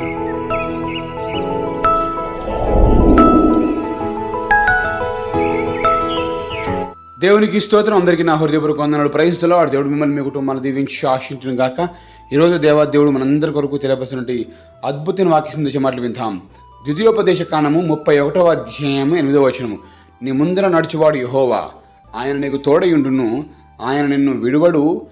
దేవునికి స్తోత్రం. అందరికీ నా హృదయపూర్వక వందనాలు. ప్రయత్నిస్తున్నా వాడు దేవుడు మిమ్మల్ని మీ కుటుంబాన్ని దీవించి ఆశించును గాక. ఈరోజు దేవా దేవుడు మనందరి కొరకు తెలియపరిచినటువంటి అద్భుతమైన వాక్య సందేశం మాటలు వింటాం ద్వితీయోపదేశ కాండము ముప్పై ఒకటవ అధ్యాయము ఎనిమిదవ వచనము. నీ ముందర నడుచువాడు యహోవా. ఆయన నీకు తోడయుండును ఆయన నిన్ను విడువడు.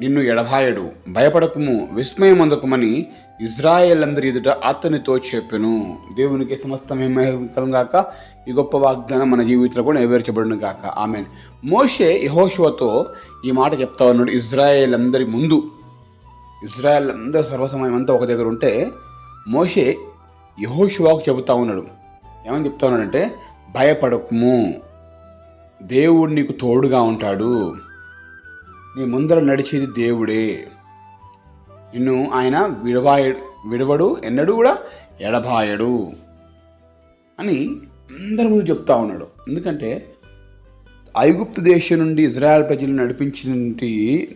నిన్ను ఎడబాయడు భయపడకుము విస్మయమందకుమని ఇజ్రాయేలందరి ఎదుట అతనితో చెప్పెను. దేవునికి సమస్త మహిమకరం గాక. ఈ గొప్ప వాగ్దానం మన జీవితంలో కూడా నెరవేర్చబడును గాక. ఆమె మోషే యహోశివతో ఈ మాట చెప్తా ఉన్నాడు ఇజ్రాయేల్ అందరి ముందు. ఇజ్రాయెల్ అందరూ సర్వసమయం అంతా ఒక దగ్గర ఉంటే మోషే యహోశివాకు చెబుతా ఉన్నాడు. ఏమని చెప్తా ఉన్నాడంటే భయపడకుము. దేవుడు నీకు తోడుగా ఉంటాడు. నీ ముందర నడిచేది దేవుడే. నిన్ను ఆయన విడవాయ విడవడు ఎన్నడూ కూడా ఎడబాయడు అని అందరి ముందు చెప్తా ఉన్నాడు. ఎందుకంటే ఐగుప్తు దేశం నుండి ఇజ్రాయెల్ ప్రజలు నడిపించిన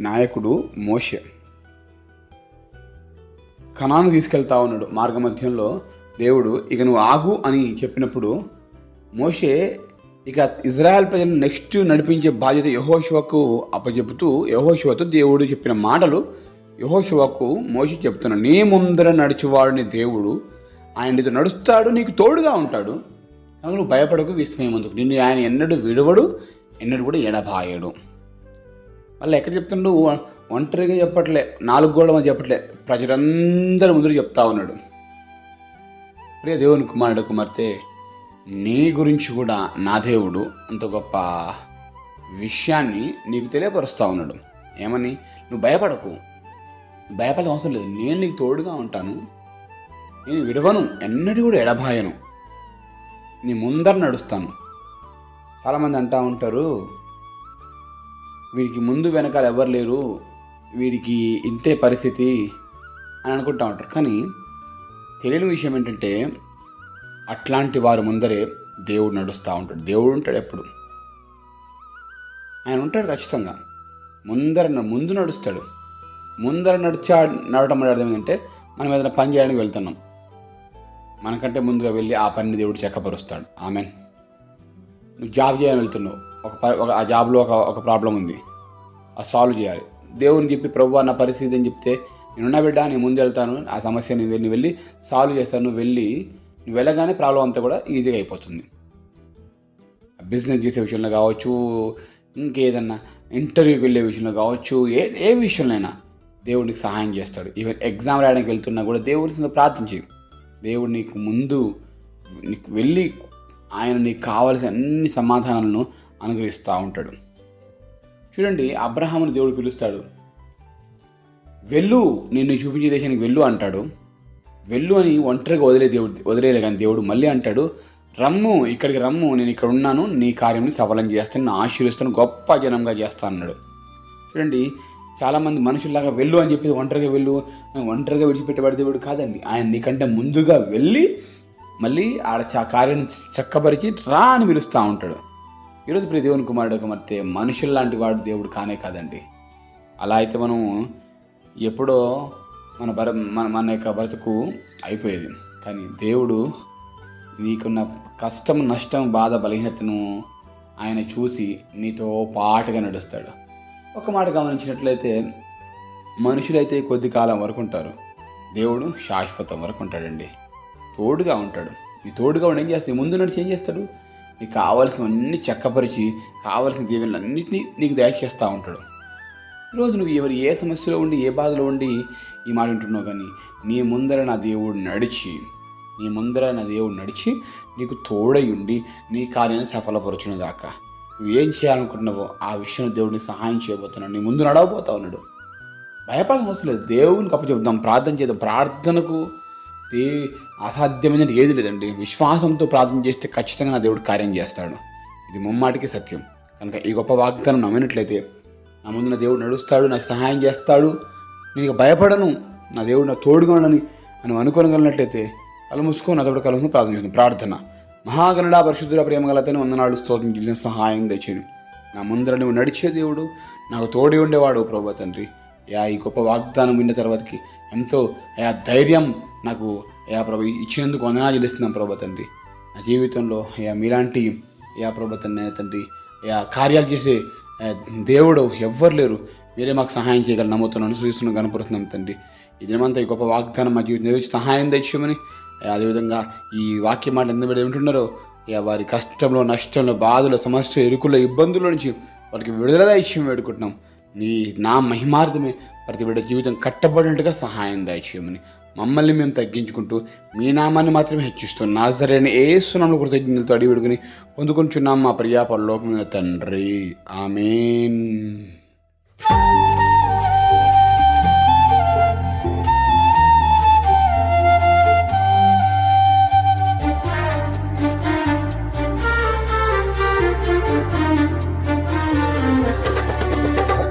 నాయకుడు మోషే. కణాను తీసుకెళ్తా ఉన్నాడు మార్గ మధ్యంలో. దేవుడు ఇక నువ్వు ఆగు అని చెప్పినప్పుడు మోషే ఇక ఇజ్రాయెల్ ప్రజలను నెక్స్ట్ నడిపించే బాధ్యత యహోశివకు అప్పచెబుతూ యహోశివతో దేవుడు చెప్పిన మాటలు యహోశివకు మోషి చెప్తున్నాడు నీ ముందర నడిచేవాడిని దేవుడు ఆయన నీతో నడుస్తాడు నీకు తోడుగా ఉంటాడు. కనుక నువ్వు భయపడకు విస్మయమందుకు నిన్ను ఆయన ఎన్నడూ విడవడు ఎన్నడూ కూడా ఎడబాయడు. మళ్ళీ ఎక్కడ చెప్తుండు? ఒంటరిగా చెప్పట్లే నాలుగు గోడల మంది చెప్పట్లే ప్రజలందరి ముందు చెప్తా ఉన్నాడు. ప్రియ దేవుని కుమారుడు కుమార్తె నీ గురించి కూడా నా దేవుడు అంత గొప్ప విషయాన్ని నీకు తెలియపరుస్తూ ఉన్నాడు. ఏమని? నువ్వు భయపడకు. భయపడే అవసరం లేదు. నేను నీకు తోడుగా ఉంటాను. నేను విడవను. ఎన్నటి కూడా ఎడబాయను. నీ ముందర నడుస్తాను. చాలామంది అంటూ ఉంటారు వీడికి ముందు వెనకాల ఎవరు లేరు వీడికి ఇంతే పరిస్థితి అని అనుకుంటా ఉంటారు. కానీ తెలియని విషయం ఏంటంటే అట్లాంటి వారి ముందరే దేవుడు నడుస్తూ ఉంటాడు. దేవుడు ఉంటాడు ఎప్పుడు? ఆయన ఉంటాడు ఖచ్చితంగా. ముందర ముందు నడుస్తాడు. ముందర నడిచా నడటం అర్థం ఏంటంటే మనం ఏదైనా పని చేయడానికి వెళ్తున్నాం. మనకంటే ముందుగా వెళ్ళి ఆ పనిని దేవుడు చెక్కపరుస్తాడు. ఆమెన్. నువ్వు జాబ్ చేయాలని వెళ్తున్నావు. ఒక ప- ఒక ఆ జాబ్లో ఒక ఒక ప్రాబ్లం ఉంది. అది సాల్వ్ చేయాలి. దేవుని చెప్పి ప్రభు నా పరిస్థితి అని చెప్తే నేనున్న బిడ్డ నేను ముందు వెళ్తాను. ఆ సమస్యని వెళ్ళి వెళ్ళి సాల్వ్ చేస్తాను. నువ్వు వెళ్ళి నువ్వు వెళ్ళగానే ప్రాబ్లం అంతా కూడా ఈజీగా అయిపోతుంది. బిజినెస్ చేసే విషయంలో కావచ్చు ఇంకేదన్నా ఇంటర్వ్యూకి వెళ్ళే విషయంలో కావచ్చు ఏ ఏ విషయంలోనైనా దేవుడికి సహాయం చేస్తాడు. ఈవెన్ ఎగ్జామ్ రాయడానికి వెళ్తున్నా కూడా దేవుడిని ప్రార్థించి దేవుడు నీకు ముందు నీకు వెళ్ళి ఆయన నీకు కావలసిన అన్ని సమాధానాలను అనుగ్రహిస్తూ ఉంటాడు. చూడండి అబ్రహాముని దేవుడు పిలుస్తాడు. వెళ్ళు నిన్ను చూపించే దేశానికి వెళ్ళు అంటాడు. వెళ్ళు అని ఒంటరిగా వదిలే దేవుడు వదిలేలే కానీ దేవుడు మళ్ళీ అంటాడు రమ్ము ఇక్కడికి రమ్ము నేను ఇక్కడ ఉన్నాను నీ కార్యంని సఫలం చేస్తాను నేను ఆశీర్వస్తాను గొప్ప జనంగా చేస్తాను అన్నాడు. చూడండి చాలామంది మనుషుల్లాగా వెళ్ళు అని చెప్పి ఒంటరిగా వెళ్ళు ఒంటరిగా విడిచిపెట్టబడి దేవుడు కాదండి. ఆయన నీకంటే ముందుగా వెళ్ళి మళ్ళీ ఆడ చా కార్యం చక్కబరిచి రా అని పిలుస్తూ ఉంటాడు. ఈరోజు ప్రియ దేవుని కుమారుడు కుమార్తె మనుషుల్లాంటి వాడు దేవుడు కానే కాదండి. అలా అయితే మనం ఎప్పుడో మన బర మన మన యొక్క బ్రతుకు అయిపోయేది. కానీ దేవుడు నీకున్న కష్టం నష్టం బాధ బలహీనతను ఆయన చూసి నీతో పాటుగా నడుస్తాడు. ఒక మాట గమనించినట్లయితే మనుషులైతే కొద్ది కాలం వరకు ఉంటారు. దేవుడు శాశ్వతం వరకు ఉంటాడండి. తోడుగా ఉంటాడు. నీ తోడుగా ఉండి ఏం చేస్తాడు? ముందు నడిచి ఏం చేస్తాడు? నీకు కావాల్సినవన్నీ చక్కపరిచి కావాల్సిన దీవెనలన్నింటినీ నీకు దయచేస్తూ ఉంటాడు. ఈరోజు నువ్వు ఎవరు ఏ సమస్యలో ఉండి ఏ బాధలో ఉండి ఈ మాట వింటున్నావు కానీ నీ ముందర నా దేవుడు నడిచి నీ ముందర నా దేవుడు నడిచి నీకు తోడై ఉండి నీ కార్యాన్ని సఫలపరచును దాకా నువ్వు ఏం చేయాలనుకుంటున్నావో ఆ విషయంలో దేవుడిని సహాయం చేయబోతున్నాడు నీ ముందు నడవబోతా ఉన్నాడు భయపడాల్సిన అవసరం లేదు. దేవునికి అప్పచెప్దాం ప్రార్థన చేద్దాం. ప్రార్థనకు దే అసాధ్యమైనది ఏది లేదండి. విశ్వాసంతో ప్రార్థన చేస్తే ఖచ్చితంగా నా దేవుడు కార్యం చేస్తాడు. ఇది ముమ్మాటికి సత్యం. కనుక ఈ గొప్ప వాగ్దానం నమ్మినట్లయితే నా ముందు నా దేవుడు నడుస్తాడు నాకు సహాయం చేస్తాడు. నేను భయపడను. నా దేవుడు నా తోడుగా ఉండని అని అనుకోగలిగినట్లయితే కళ్ళు మూసుకొని నా తోడు కలుసుకుని ప్రార్థన చేస్తుంది ప్రార్థన. మహాగణుడా పరిశుద్ధుల ప్రేమగలతని వందనాలు స్తోత్రం జిల్లిన సహాయం దయచేయను నా ముందర నువ్వు నడిచే దేవుడు నాకు తోడి ఉండేవాడు ప్రభా తండ్రి. యా ఈ గొప్ప వాగ్దానం విన్న తర్వాతకి ఎంతో అయా ధైర్యం నాకు అయా ప్రభు ఇచ్చినందుకు వందనాలు చెల్లిస్తున్నాం ప్రభు తండ్రి. నా జీవితంలో అయ్యా మీలాంటి అయా ప్రభు తండ్రి తండ్రి అయా కార్యాలు చేసే దేవుడు ఎవ్వరు లేరు. మీరే మాకు సహాయం చేయగలరు. నమ్ముతున్నాను. సూచిస్తున్న కనపరుస్తున్నాం తండ్రి. ఈ దినమంతా ఈ గొప్ప వాగ్దానం మా జీవితం నెరవేర్చి సహాయం తెచ్చామని అదేవిధంగా ఈ వాక్యం మాట ఎంత ఏమిటున్నారో ఇక వారి కష్టంలో నష్టంలో బాధలో సమస్య ఎరుకుల ఇబ్బందుల నుంచి వాళ్ళకి విడుదల దయచేయం వేడుకుంటున్నాం. నీ నా మహిమార్థమే ప్రతి బిడ్డ జీవితం కట్టబడినట్టుగా సహాయం దయచేయమని మమ్మల్ని మేము తగ్గించుకుంటూ మీ నామాన్ని మాత్రమే హెచ్చిస్తూ నాజరైన ఏ సునాలు కృతజ్ఞతలతో అడిగి విడుకుని పొందుకుంటున్నాం మా ప్రియా పరలోకమైన తండ్రి. ఆమెన్.